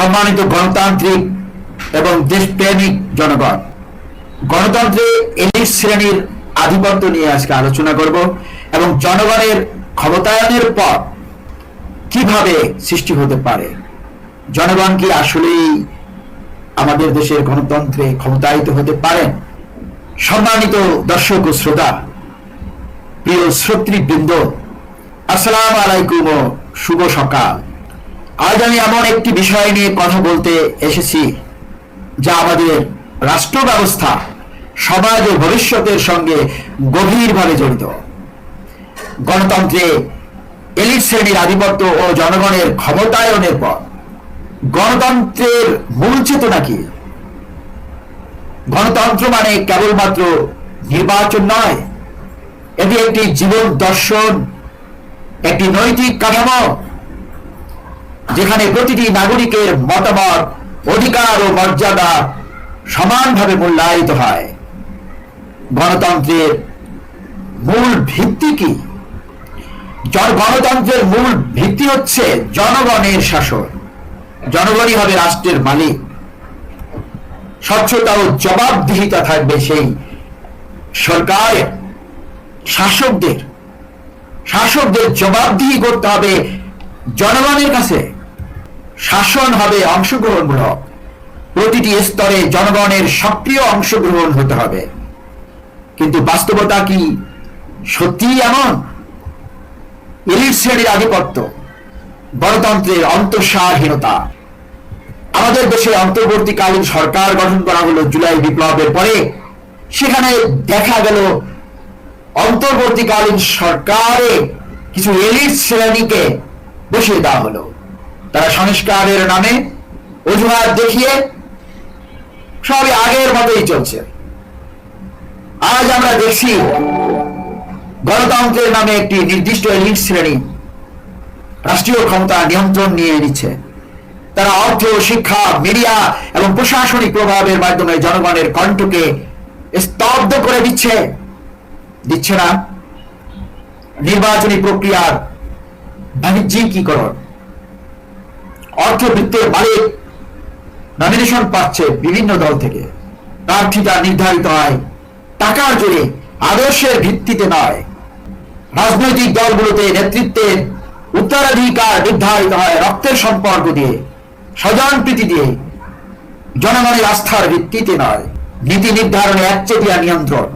সম্মানিত গণতান্ত্রিক এবং দেশপ্রেমিক জনগণ। গণতন্ত্রে এলিট শ্রেণির আধিপত্য নিয়ে আজকে আলোচনা করব এবং জনগণের ক্ষমতায়নের পর কীভাবে সৃষ্টি হতে পারে? জনগণ কি আসলেই আমাদের দেশের গণতন্ত্রে ক্ষমতায়িত হতে পারেন সম্মানিত দর্শক ও শ্রোতা, প্রিয় শ্রোতৃবৃন্দ, আসসালাম আলাইকুম ও শুভ সকাল। আজ আমি এমন একটি বিষয় নিয়ে কথা বলতে এসেছি, যা আমাদের রাষ্ট্র ব্যবস্থা সমাজ ও ভবিষ্যতের সঙ্গে গভীরভাবে জড়িত। গণতন্ত্রে এলিট শ্রেণির আধিপত্য ও জনগণের ক্ষমতায়নের পর গণতন্ত্রের মূল চেতনা কি? গণতন্ত্র মানে কেবলমাত্র নির্বাচন নয়, এটি একটি জীবন দর্শন, একটি নৈতিক কাঠামো যেখানে প্রতিটি নাগরিকের মতামত, অধিকার ও মর্যাদা সমানভাবে মূল্যায়িত হয়। গণতন্ত্রের মূল ভিত্তি কি? গণতন্ত্রের মূল ভিত্তি হচ্ছে জনগণের শাসন। জনগণই হবে রাষ্ট্রের মালিক। স্বচ্ছতা ও জবাবদিহিতা থাকবে সেই সরকারের শাসকদের। শাসকদের জবাবদিহি করতে হবে জনগণের কাছে। শাসন হবে অংশগ্রহণমূলক। প্রতিটি স্তরে জনগণের সক্রিয় অংশগ্রহণ হতে হবে। কিন্তু বাস্তবতা কি সত্যিই এমন? এলিট শ্রেণির আধিপত্য, গণতন্ত্রের অন্তঃসারহীনতা। আমাদের দেশে অন্তর্বর্তীকালীন সরকার গঠন করা হলো জুলাই বিপ্লবের পরে। সেখানে দেখা গেল অন্তর্বর্তীকালীন সরকারে কিছু এলিট শ্রেণীকে বসিয়ে দেওয়া হলো। তারা সংস্কারের নামে অজুহাত দেখিয়ে সবই আগের মতোই চলছে। আজ আমরা দেখছি গণতন্ত্রের নামে একটি নির্দিষ্ট এলিট শ্রেণি রাষ্ট্রীয় ক্ষমতা নিয়ন্ত্রণ নিয়ে নিচ্ছে। তারা অর্থ, শিক্ষা, মিডিয়া এবং প্রশাসনিক প্রভাবের মাধ্যমে জনগণের কণ্ঠকে স্তব্ধ করে দিচ্ছে। দিচ্ছে না। নির্বাচনী প্রক্রিয়ার বাণিজ্যিকীকরণ। অর্থবৃত্তের মালিক নমিনেশন পাচ্ছে বিভিন্ন দল থেকে। প্রার্থীতা নির্ধারিত হয় টাকার জোরে, আদর্শের ভিত্তিতে নয়। রাজনৈতিক দলগুলোতে নেতৃত্বের উত্তরাধিকার নির্ধারিত হয় রক্তের সম্পর্ক দিয়ে, স্বজন প্রীতি দিয়ে। জনগণের আস্থার ভিত্তিতে নয়, নীতি নির্ধারণে একচেটিয়া নিয়ন্ত্রণ।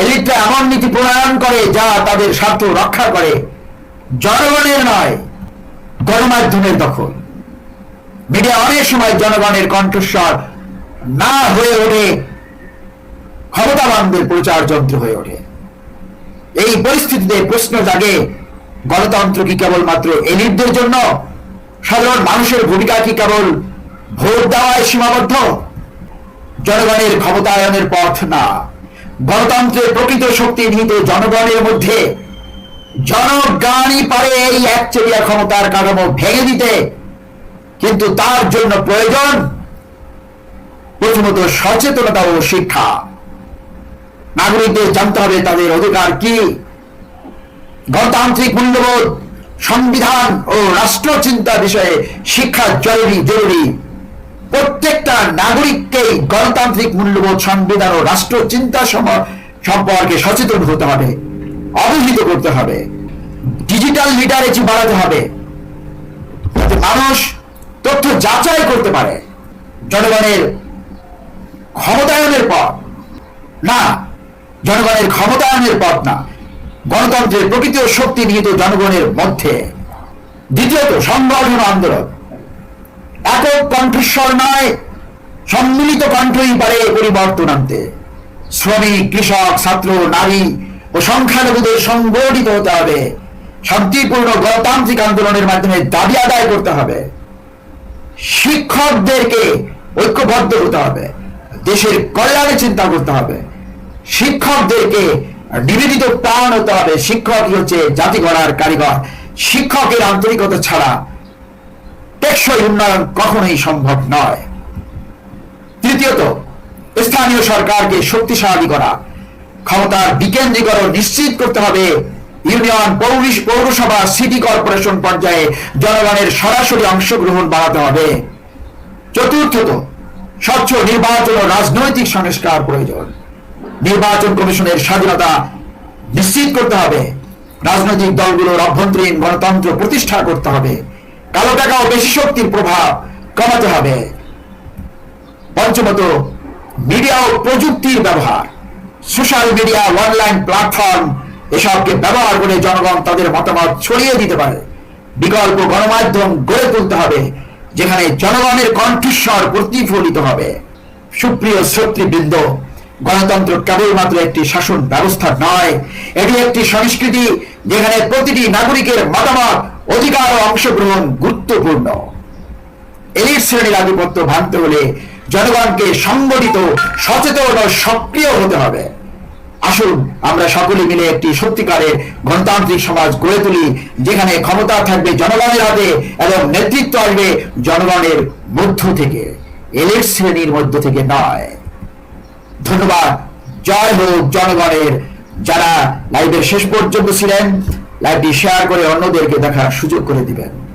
এলিটরা এমন নীতি প্রণয়ন করে যা তাদের স্বার্থ রক্ষা করে। জনগণের নয় গণমাধ্যমের দখল। মিডিয়া অনেক সময় জনগণের কণ্ঠস্বর না হয়ে ওঠে ক্ষমতাবানদের প্রচার যন্ত্র হয়ে ওঠে। এই পরিস্থিতিতে প্রশ্ন জাগে, গণতন্ত্র কি কেবলমাত্র এলিটদের জন্য? সাধারণ মানুষের ভূমিকা কি কেবল ভোট দেওয়ায় সীমাবদ্ধ? জনগণের ক্ষমতায়নের পথ না। গণতন্ত্রের প্রকৃত শক্তি নিহিত জনগণের মধ্যে জনগণই পারে এই একচেটিয়া ক্ষমতার কাঠামো ভেঙে দিতে। কিন্তু তার জন্য প্রয়োজন প্রথমত সচেতনতা ও শিক্ষা। নাগরিকদের জানতে হবে তাদের অধিকার কি। গণতান্ত্রিক মূল্যবোধ, সংবিধান ও রাষ্ট্র চিন্তা বিষয়ে শিক্ষা জরুরি জরুরি। প্রত্যেকটা নাগরিককেই গণতান্ত্রিক মূল্যবোধ, সংবিধান ও রাষ্ট্র চিন্তা সম্পর্কে সচেতন হতে হবে। অবহিত করতে হবে। ডিজিটাল লিটারেসি বাড়াতে হবে। যাতে মানুষ তথ্য যাচাই করতে পারে। জনগণের ক্ষমতায়নের পথ। না, জনগণের ক্ষমতায়নের পথ না। গণতন্ত্রের প্রকৃত শক্তি নিহিত জনগণের মধ্যে। দ্বিতীয়ত, সংগঠন আন্দোলন। একক কণ্ঠস্বর নয়, সম্মিলিত কণ্ঠই পারে পরিবর্তন আনতে। শ্রমিক, কৃষক, ছাত্র, নারী ও সংখ্যালঘুদের সংগঠিত হতে হবে। শান্তিপূর্ণ গণতান্ত্রিক আন্দোলনের মাধ্যমে দাবি আদায় করতে হবে। শিক্ষকদেরকে ঐক্যবদ্ধ হতে হবে। দেশের কল্যাণে চিন্তা করতে হবে। শিক্ষকদেরকে নিবেদিত প্রাণ হতে হবে। শিক্ষকই হচ্ছে জাতি গড়ার কারিগর। শিক্ষকের আন্তরিকতা ছাড়া টেকসই উন্নয়ন কখনোই সম্ভব নয়। তৃতীয়ত, স্থানীয় সরকারকে শক্তিশালী করা। ক্ষমতার বিকেন্দ্রীকরণ নিশ্চিত করতে হবে। ইউনিয়ন পৌরসভা, সিটি কর্পোরেশন পর্যায়ে জনগণের সরাসরি অংশগ্রহণ বাড়াতে হবে। চতুর্থত, স্বচ্ছ নির্বাচন ও রাজনৈতিক সংস্কার প্রয়োজন। নির্বাচন কমিশনের স্বাধীনতা নিশ্চিত করতে হবে। রাজনৈতিক দলগুলোর অভ্যন্তরীণ গণতন্ত্র প্রতিষ্ঠা করতে হবে। কালো টাকা ও বেশি শক্তির প্রভাব কমাতে হবে। পঞ্চমত, মিডিয়া ও প্রযুক্তির ব্যবহার। সোশ্যাল মিডিয়া, অনলাইন প্ল্যাটফর্ম, এসবকে ব্যবহার করে জনগণ তাদের মতামত ছড়িয়ে দিতে পারে। বিকল্প গণমাধ্যম গড়ে তুলতে হবে, যেখানে জনগণের কণ্ঠস্বর প্রতিফলিত হবে। সুপ্রিয় শ্রোতৃবৃন্দ, গণতন্ত্র কেবলমাত্র একটি শাসন ব্যবস্থা নয়, এটি একটি সংস্কৃতি যেখানে প্রতিটি নাগরিকের মতামত, অধিকার ও অংশগ্রহণ গুরুত্বপূর্ণ। এলিট শ্রেণির আধিপত্য ভাঙতে হলে জনগণকে সংগঠিত, সচেতন ও সক্রিয় হতে হবে। আসুন, আমরা সকলে মিলে একটি সত্যিকারের গণতান্ত্রিক সমাজ গড়ে তুলি, যেখানে ক্ষমতা থাকবে জনগণের হাতে এবং নেতৃত্ব আসবে জনগণের মধ্য থেকে এলিট শ্রেণির মধ্য থেকে নয়। ধন্যবাদ। জয় হোক জনগণের। যারা লাইভের শেষ পর্যন্ত ছিলেন, লাইভটি শেয়ার করে অন্যদেরকে দেখার সুযোগ করে দিবেন।